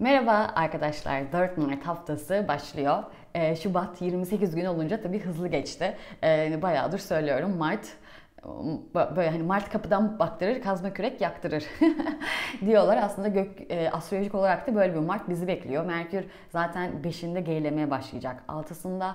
Merhaba arkadaşlar, 4 Mart haftası başlıyor. Ee, Şubat 28 gün olunca tabii hızlı geçti. Ee, bayağıdır söylüyorum Mart böyle hani Mart kapıdan baktırır, kazma kürek yaktırır diyorlar. Aslında gök e, astrolojik olarak da böyle bir Mart bizi bekliyor. Merkür zaten 5'inde gerilemeye başlayacak. 6'sında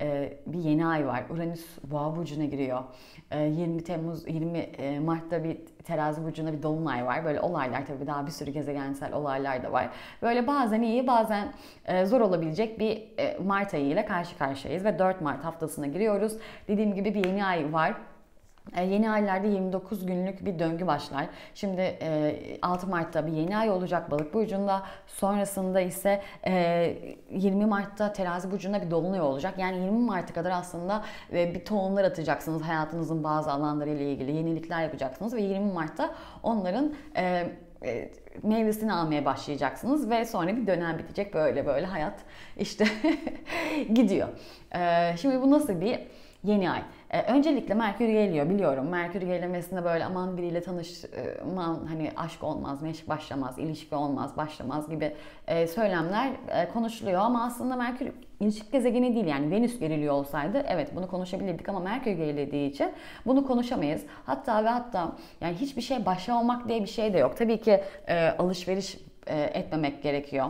e, bir yeni ay var. Uranüs Boğa burcuna giriyor. E, 20 Temmuz 20 e, Mart'ta bir Terazi burcunda bir dolunay var. Böyle olaylar tabii daha bir sürü gezegensel olaylar da var. Böyle bazen iyi, bazen e, zor olabilecek bir e, Mart ayı ile karşı karşıyayız ve 4 Mart haftasına giriyoruz. Dediğim gibi bir yeni ay var. E, yeni aylarda 29 günlük bir döngü başlar. Şimdi 6 e, Mart'ta bir yeni ay olacak balık burcunda. Sonrasında ise 20 e, Mart'ta terazi burcunda bir dolunay olacak. Yani 20 Mart'a kadar aslında bir tohumlar atacaksınız hayatınızın bazı alanlarıyla ilgili yenilikler yapacaksınız ve 20 Mart'ta onların meyvesini almaya başlayacaksınız ve sonra bir dönem bitecek böyle böyle hayat işte gidiyor. Şimdi bu nasıl bir yeni ay? E, öncelikle Merkür geliyor biliyorum. Merkür gelemesinde böyle aman biriyle tanışman hani aşk olmaz, meşk başlamaz, ilişki olmaz, başlamaz gibi e, söylemler e, konuşuluyor ama aslında Merkür ilişki gezegeni değil yani Venüs geriliyor olsaydı evet bunu konuşabilirdik ama Merkür gerilediği için bunu konuşamayız. Hatta ve hatta yani hiçbir şey başlamamak diye bir şey de yok. Tabii ki e, alışveriş e, etmemek gerekiyor.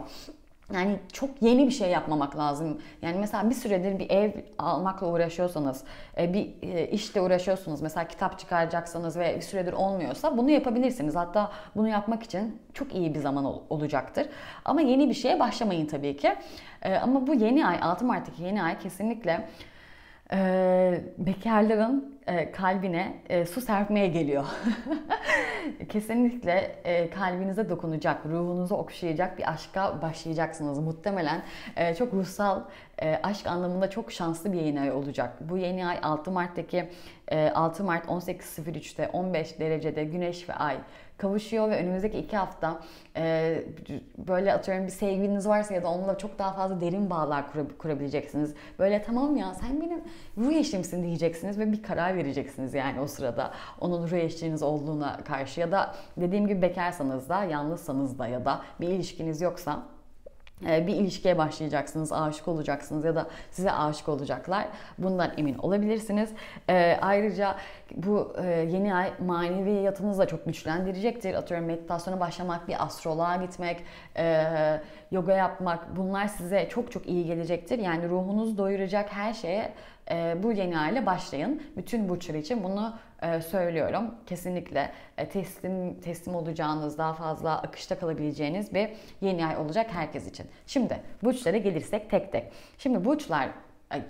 Yani çok yeni bir şey yapmamak lazım. Yani mesela bir süredir bir ev almakla uğraşıyorsanız, e, bir e, işle uğraşıyorsunuz. Mesela kitap çıkaracaksanız ve bir süredir olmuyorsa bunu yapabilirsiniz. Hatta bunu yapmak için çok iyi bir zaman olacaktır. Ama yeni bir şeye başlamayın tabii ki. E, ama bu yeni ay, 6 Mart'taki yeni ay kesinlikle bekarların kalbine su serpmeye geliyor. kesinlikle e, kalbinize dokunacak, ruhunuzu okşayacak bir aşka başlayacaksınız. Muhtemelen e, çok ruhsal e, aşk anlamında çok şanslı bir yeni ay olacak. Bu yeni ay 6 Mart'taki e, 6 Mart 18.03'te 15 derecede Güneş ve Ay kavuşuyor ve önümüzdeki iki hafta e, böyle atıyorum bir sevgiliniz varsa ya da onunla çok daha fazla derin bağlar kurabileceksiniz. Böyle tamam ya sen benim ruh eşimsin diyeceksiniz ve bir karar vereceksiniz yani o sırada onun ruh eşliğiniz olduğuna karşı ya da dediğim gibi bekarsanız da yalnızsanız da ya da bir ilişkiniz yoksa bir ilişkiye başlayacaksınız, aşık olacaksınız ya da size aşık olacaklar. Bundan emin olabilirsiniz. Ee, ayrıca bu e, yeni ay maneviyatınızı da çok güçlendirecektir. Atıyorum meditasyona başlamak, bir astroloğa gitmek, e, yoga yapmak bunlar size çok çok iyi gelecektir. Yani ruhunuzu doyuracak her şeye e, bu yeni ay ile başlayın. Bütün burçlar için bunu e, söylüyorum. Kesinlikle e, teslim teslim olacağınız, daha fazla akışta kalabileceğiniz bir yeni ay olacak herkes için. Şimdi burçlara gelirsek tek tek. Şimdi burçlar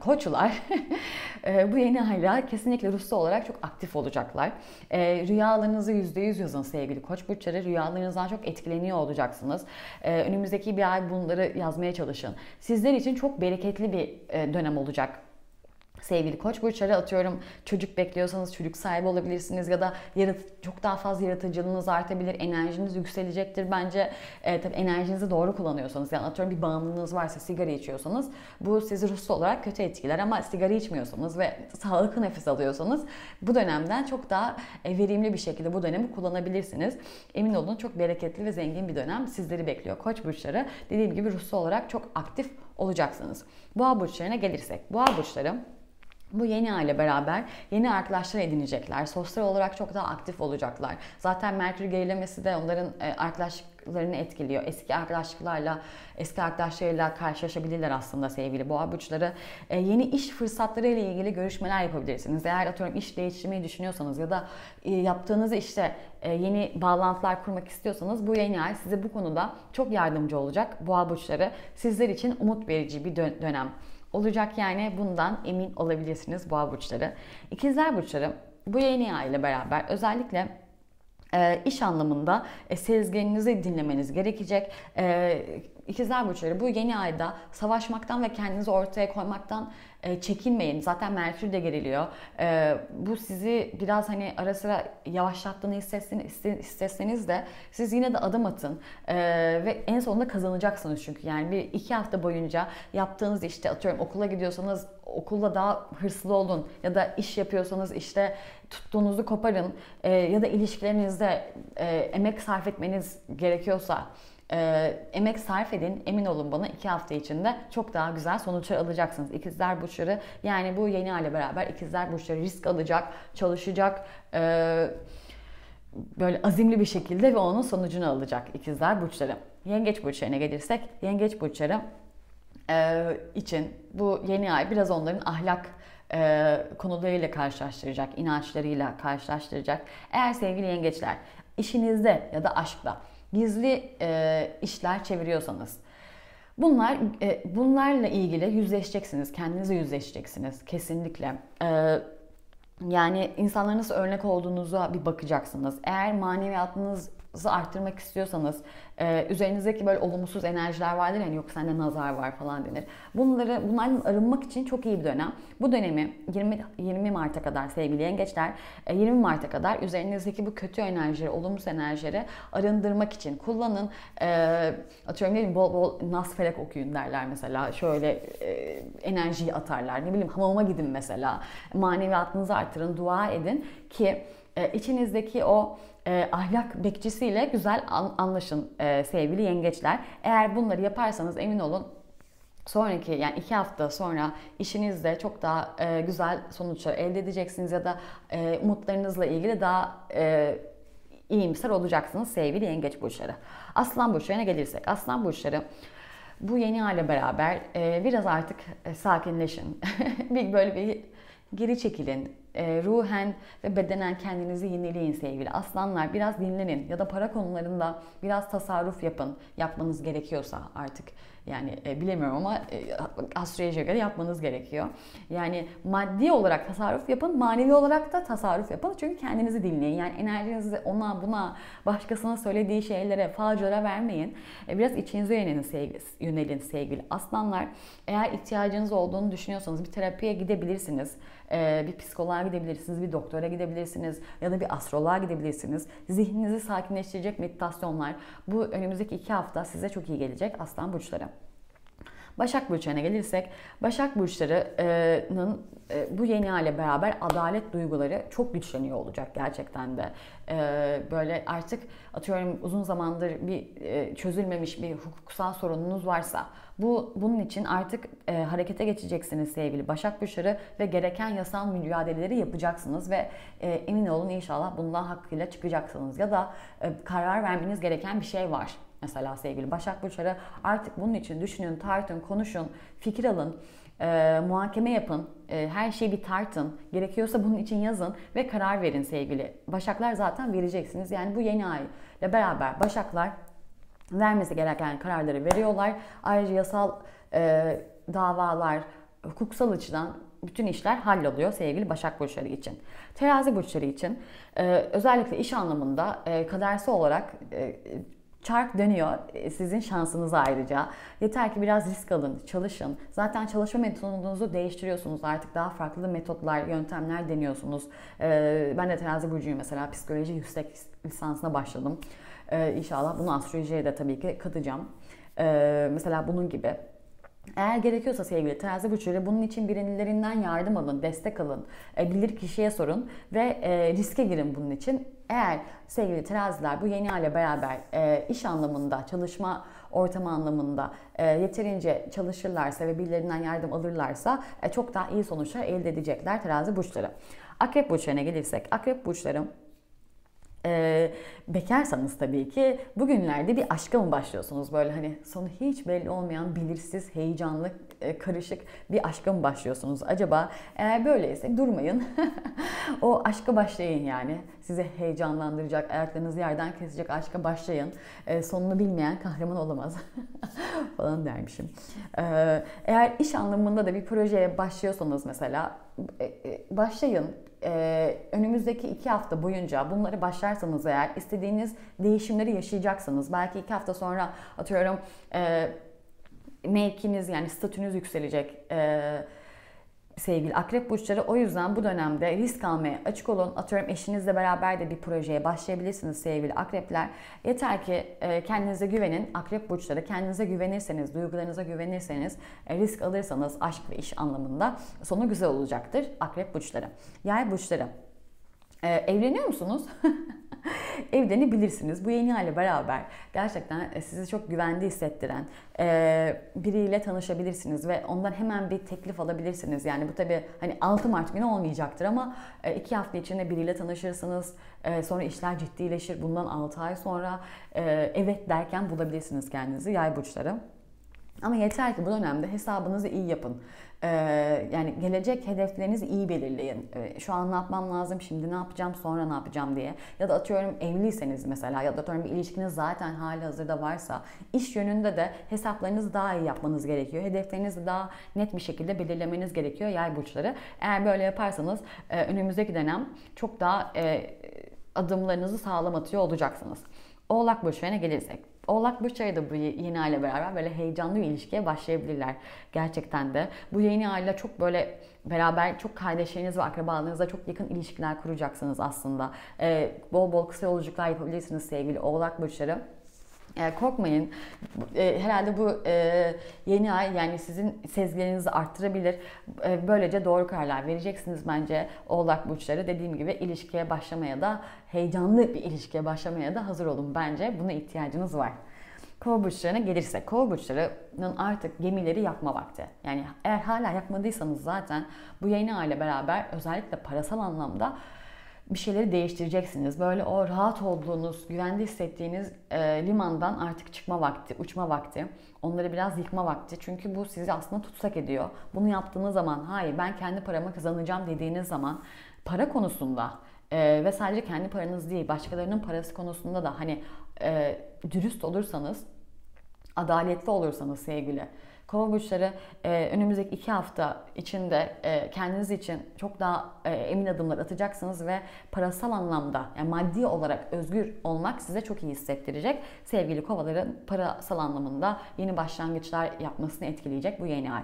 koçlar e, bu yeni ayla kesinlikle ruhsal olarak çok aktif olacaklar. Rüyalarınızı %100 yazın sevgili koç burçları. Rüyalarınızdan çok etkileniyor olacaksınız. Önümüzdeki bir ay bunları yazmaya çalışın. Sizler için çok bereketli bir dönem olacak sevgili koç burçları atıyorum çocuk bekliyorsanız çocuk sahibi olabilirsiniz ya da yarat çok daha fazla yaratıcılığınız artabilir, enerjiniz yükselecektir bence. E, tabii enerjinizi doğru kullanıyorsanız yani atıyorum bir bağımlılığınız varsa sigara içiyorsanız bu sizi ruhsal olarak kötü etkiler ama sigara içmiyorsanız ve sağlıklı nefes alıyorsanız bu dönemden çok daha e, verimli bir şekilde bu dönemi kullanabilirsiniz. Emin olun çok bereketli ve zengin bir dönem sizleri bekliyor koç burçları. Dediğim gibi ruhsal olarak çok aktif olacaksınız. Boğa burçlarına gelirsek. Boğa burçları bu yeni aile beraber yeni arkadaşlar edinecekler. Sosyal olarak çok daha aktif olacaklar. Zaten Merkür gerilemesi de onların e, arkadaşlıklarını etkiliyor. Eski arkadaşlıklarla, eski arkadaşlarıyla karşılaşabilirler aslında sevgili boğa burçları. E, yeni iş fırsatları ile ilgili görüşmeler yapabilirsiniz. Eğer atıyorum iş değiştirmeyi düşünüyorsanız ya da e, yaptığınız işte yeni bağlantılar kurmak istiyorsanız bu yeni ay size bu konuda çok yardımcı olacak. Boğa burçları sizler için umut verici bir dönem olacak yani bundan emin olabilirsiniz boğa burçları. İkizler burçları bu yeni ay ile beraber özellikle e, iş anlamında e, sezgilerinizi dinlemeniz gerekecek. E, İkizler burçları bu yeni ayda savaşmaktan ve kendinizi ortaya koymaktan çekinmeyin. Zaten Merkür de geriliyor. E, bu sizi biraz hani ara sıra yavaşlattığını hissetseniz de siz yine de adım atın. E, ve en sonunda kazanacaksınız çünkü. Yani bir iki hafta boyunca yaptığınız işte atıyorum okula gidiyorsanız okulda daha hırslı olun. Ya da iş yapıyorsanız işte tuttuğunuzu koparın. ya da ilişkilerinizde emek sarf etmeniz gerekiyorsa e, emek sarf edin. Emin olun bana iki hafta içinde çok daha güzel sonuçlar alacaksınız. İkizler burçları yani bu yeni hale beraber ikizler burçları risk alacak, çalışacak. E, böyle azimli bir şekilde ve onun sonucunu alacak ikizler burçları. Yengeç burçlarına gelirsek, yengeç burçları e, için bu yeni ay biraz onların ahlak e, konularıyla karşılaştıracak, inançlarıyla karşılaştıracak. Eğer sevgili yengeçler işinizde ya da aşkta gizli e, işler çeviriyorsanız bunlar e, bunlarla ilgili yüzleşeceksiniz, kendinize yüzleşeceksiniz kesinlikle. E, yani insanlara nasıl örnek olduğunuza bir bakacaksınız. Eğer maneviyatınızı arttırmak istiyorsanız e, üzerinizdeki böyle olumsuz enerjiler vardır yani yok sende nazar var falan denir. Bunları bunlardan arınmak için çok iyi bir dönem. Bu dönemi 20 20 Mart'a kadar sevgili yengeçler 20 e, Mart'a kadar üzerinizdeki bu kötü enerjileri, olumsuz enerjileri arındırmak için kullanın. E, atıyorum ne bol bol nas felek okuyun derler mesela. Şöyle e, enerjiyi atarlar. Ne bileyim hamama gidin mesela. Maneviyatınızı artırın, dua edin ki e, içinizdeki o e, ahlak bekçisiyle güzel an, anlaşın e, sevgili yengeçler. Eğer bunları yaparsanız emin olun sonraki yani iki hafta sonra işinizde çok daha e, güzel sonuçlar elde edeceksiniz ya da e, umutlarınızla ilgili daha e, iyimser olacaksınız sevgili yengeç burçları. Aslan burçlarına gelirsek aslan burçları bu yeni hale beraber e, biraz artık e, sakinleşin. bir böyle bir geri çekilin e, ruhen ve bedenen kendinizi yenileyin sevgili aslanlar. Biraz dinlenin ya da para konularında biraz tasarruf yapın. Yapmanız gerekiyorsa artık yani e, bilemiyorum ama e, astrolojiye göre yapmanız gerekiyor. Yani maddi olarak tasarruf yapın, manevi olarak da tasarruf yapın. Çünkü kendinizi dinleyin. Yani enerjinizi ona buna, başkasına söylediği şeylere, falcılara vermeyin. E, biraz içinize yönelin sevgili, yönelin sevgili aslanlar. Eğer ihtiyacınız olduğunu düşünüyorsanız bir terapiye gidebilirsiniz. E, bir psikoloğa gidebilirsiniz, bir doktora gidebilirsiniz ya da bir astroloğa gidebilirsiniz. Zihninizi sakinleştirecek meditasyonlar bu önümüzdeki iki hafta size çok iyi gelecek aslan burçları. Başak Burçlarına gelirsek, Başak Burçları'nın e, bu yeni hale beraber adalet duyguları çok güçleniyor olacak gerçekten de. E, böyle artık atıyorum uzun zamandır bir e, çözülmemiş bir hukuksal sorununuz varsa bu bunun için artık harekete geçeceksiniz sevgili Başak Burçları ve gereken yasal mücadeleleri yapacaksınız ve emin olun inşallah bundan hakkıyla çıkacaksınız ya da karar vermeniz gereken bir şey var mesela sevgili Başak Burçları artık bunun için düşünün, tartın, konuşun, fikir alın, e, muhakeme yapın, e, her şeyi bir tartın, gerekiyorsa bunun için yazın ve karar verin sevgili. Başaklar zaten vereceksiniz. Yani bu yeni ay ile beraber Başaklar vermesi gereken kararları veriyorlar. Ayrıca yasal e, davalar, hukuksal açıdan bütün işler halloluyor sevgili Başak Burçları için. Terazi Burçları için e, özellikle iş anlamında e, kadersi olarak e, Çark dönüyor. E, sizin şansınız ayrıca. Yeter ki biraz risk alın, çalışın. Zaten çalışma metodunuzu değiştiriyorsunuz. Artık daha farklı metotlar, yöntemler deniyorsunuz. E, ben de terazi burcuyum mesela. Psikoloji yüksek lisansına başladım. E, inşallah bunu astrolojiye de tabii ki katacağım. Mesela bunun gibi. Eğer gerekiyorsa sevgili terazi burçları bunun için birilerinden yardım alın, destek alın, bilir kişiye sorun ve riske girin bunun için. Eğer sevgili teraziler bu yeni hale beraber e, iş anlamında, çalışma ortamı anlamında e, yeterince çalışırlarsa ve birilerinden yardım alırlarsa e, çok daha iyi sonuçlar elde edecekler terazi burçları. Akrep burçlarına gelirsek, akrep burçları e, bekarsanız tabii ki bugünlerde bir aşka mı başlıyorsunuz? Böyle hani sonu hiç belli olmayan belirsiz, heyecanlı, e, karışık bir aşka mı başlıyorsunuz? Acaba eğer böyleyse durmayın. o aşka başlayın yani. Sizi heyecanlandıracak, ayaklarınızı yerden kesecek aşka başlayın. E, sonunu bilmeyen kahraman olamaz. falan dermişim. E, eğer iş anlamında da bir projeye başlıyorsanız mesela başlayın e, önümüzdeki iki hafta boyunca bunları başlarsanız eğer istediğiniz değişimleri yaşayacaksınız. Belki iki hafta sonra atıyorum e, mevkiniz yani statünüz yükselecek. E, sevgili akrep burçları. O yüzden bu dönemde risk almaya açık olun. Atıyorum eşinizle beraber de bir projeye başlayabilirsiniz sevgili akrepler. Yeter ki e, kendinize güvenin. Akrep burçları kendinize güvenirseniz, duygularınıza güvenirseniz, e, risk alırsanız aşk ve iş anlamında sonu güzel olacaktır akrep burçları. Yay burçları. Ee, evleniyor musunuz? evlenebilirsiniz. Bu yeni aile beraber gerçekten e, sizi çok güvende hissettiren e, biriyle tanışabilirsiniz ve ondan hemen bir teklif alabilirsiniz. Yani bu tabi hani 6 Mart günü olmayacaktır ama 2 hafta içinde biriyle tanışırsınız. Sonra işler ciddileşir. Bundan 6 ay sonra evet derken bulabilirsiniz kendinizi yay burçları. Ama yeter ki bu dönemde hesabınızı iyi yapın. Ee, yani gelecek hedeflerinizi iyi belirleyin. Ee, şu an ne yapmam lazım, şimdi ne yapacağım, sonra ne yapacağım diye. Ya da atıyorum evliyseniz mesela ya da atıyorum bir ilişkiniz zaten hali hazırda varsa iş yönünde de hesaplarınızı daha iyi yapmanız gerekiyor. Hedeflerinizi daha net bir şekilde belirlemeniz gerekiyor yay burçları. Eğer böyle yaparsanız e, önümüzdeki dönem çok daha e, adımlarınızı sağlam atıyor olacaksınız. Oğlak burçlarına gelirsek. Oğlak Burçları da bu yeni aile beraber böyle heyecanlı bir ilişkiye başlayabilirler. Gerçekten de. Bu yeni aile çok böyle beraber çok kardeşleriniz ve akrabalarınızla çok yakın ilişkiler kuracaksınız aslında. Ee, bol bol kısa yolculuklar yapabilirsiniz sevgili Oğlak Burçları. E, korkmayın. E, herhalde bu e, yeni ay yani sizin sezgilerinizi arttırabilir. E, böylece doğru kararlar vereceksiniz bence Oğlak burçları. Dediğim gibi ilişkiye başlamaya da heyecanlı bir ilişkiye başlamaya da hazır olun bence. Buna ihtiyacınız var. Kova burçlarına gelirsek, kova burçlarının artık gemileri yakma vakti. Yani eğer hala yakmadıysanız zaten bu yeni aile beraber özellikle parasal anlamda bir şeyleri değiştireceksiniz. Böyle o rahat olduğunuz, güvende hissettiğiniz e, limandan artık çıkma vakti, uçma vakti. Onları biraz yıkma vakti. Çünkü bu sizi aslında tutsak ediyor. Bunu yaptığınız zaman, hayır ben kendi paramı kazanacağım dediğiniz zaman para konusunda e, ve sadece kendi paranız değil, başkalarının parası konusunda da hani e, dürüst olursanız, adaletli olursanız sevgili, Kova burçları e, önümüzdeki iki hafta içinde e, kendiniz için çok daha e, emin adımlar atacaksınız ve parasal anlamda yani maddi olarak özgür olmak size çok iyi hissettirecek. Sevgili kovaların parasal anlamında yeni başlangıçlar yapmasını etkileyecek bu yeni ay.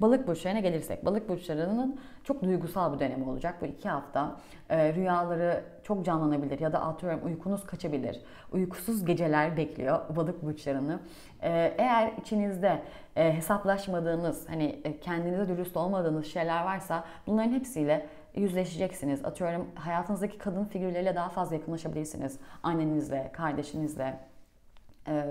Balık burçlarına gelirsek, balık burçlarının çok duygusal bir dönemi olacak bu iki hafta. E, rüyaları çok canlanabilir ya da atıyorum uykunuz kaçabilir. Uykusuz geceler bekliyor balık burçlarını. E, eğer içinizde e, hesaplaşmadığınız, hani e, kendinize dürüst olmadığınız şeyler varsa bunların hepsiyle yüzleşeceksiniz. Atıyorum hayatınızdaki kadın figürleriyle daha fazla yakınlaşabilirsiniz. Annenizle, kardeşinizle, e,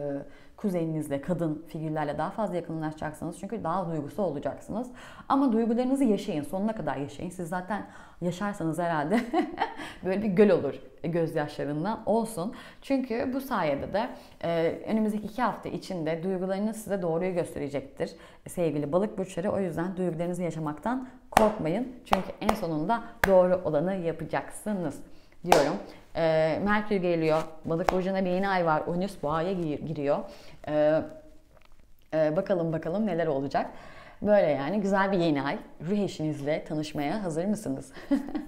kuzeninizle, kadın figürlerle daha fazla yakınlaşacaksınız. Çünkü daha duygusal olacaksınız. Ama duygularınızı yaşayın. Sonuna kadar yaşayın. Siz zaten yaşarsanız herhalde böyle bir göl olur gözyaşlarından olsun. Çünkü bu sayede de e, önümüzdeki iki hafta içinde duygularınız size doğruyu gösterecektir. Sevgili balık burçları o yüzden duygularınızı yaşamaktan korkmayın. Çünkü en sonunda doğru olanı yapacaksınız diyorum. E, Merkür geliyor. Balık burcuna bir yeni ay var. Uranüs boğaya giriyor. E, e, bakalım bakalım neler olacak. Böyle yani güzel bir yeni ay. Ruh eşinizle tanışmaya hazır mısınız?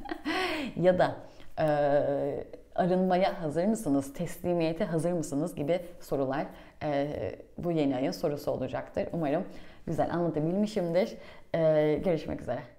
ya da e, arınmaya hazır mısınız? Teslimiyete hazır mısınız? Gibi sorular e, bu yeni ayın sorusu olacaktır. Umarım güzel anlatabilmişimdir. E, görüşmek üzere.